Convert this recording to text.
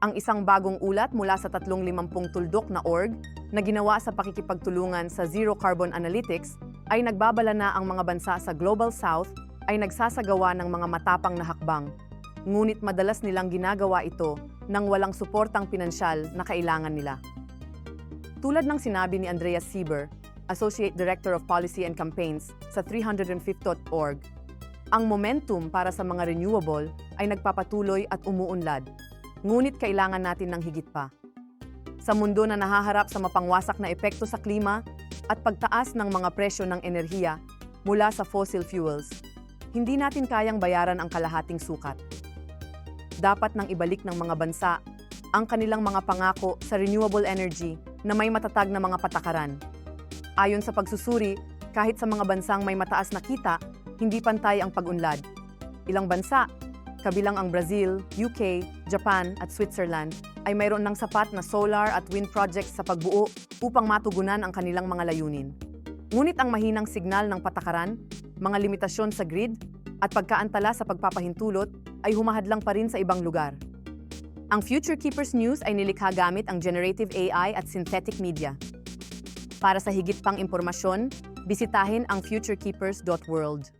ang isang bagong ulat mula sa 350 tuldok na org na ginawa sa pakikipagtulungan sa Zero Carbon Analytics ay nagbabala na ang mga bansa sa Global South ay nagsasagawa ng mga matapang na hakbang. Ngunit madalas nilang ginagawa ito nang walang suportang pinansyal na kailangan nila. Tulad ng sinabi ni Andreas Sieber, Associate Director of Policy and Campaigns sa 350.org, ang momentum para sa mga renewable ay nagpapatuloy at umuunlad. Ngunit kailangan natin ng higit pa. Sa mundo na nahaharap sa mapangwasak na epekto sa klima at pagtaas ng mga presyo ng enerhiya mula sa fossil fuels, hindi natin kayang bayaran ang kalahating sukat. Dapat nang ibalik ng mga bansa ang kanilang mga pangako sa renewable energy na may matatag na mga patakaran. Ayon sa pagsusuri, kahit sa mga bansang may mataas na kita, hindi pantay ang pag-unlad. Ilang bansa, kabilang ang Brazil, UK, Japan at Switzerland, ay mayroon ng sapat na solar at wind projects sa pagbuo upang matugunan ang kanilang mga layunin. Ngunit ang mahinang signal ng patakaran, mga limitasyon sa grid, at pagkaantala sa pagpapahintulot ay humahadlang pa rin sa ibang lugar. Ang Future Keepers News ay nilikha gamit ang generative AI at synthetic media. Para sa higit pang impormasyon, bisitahin ang futurekeepers.world.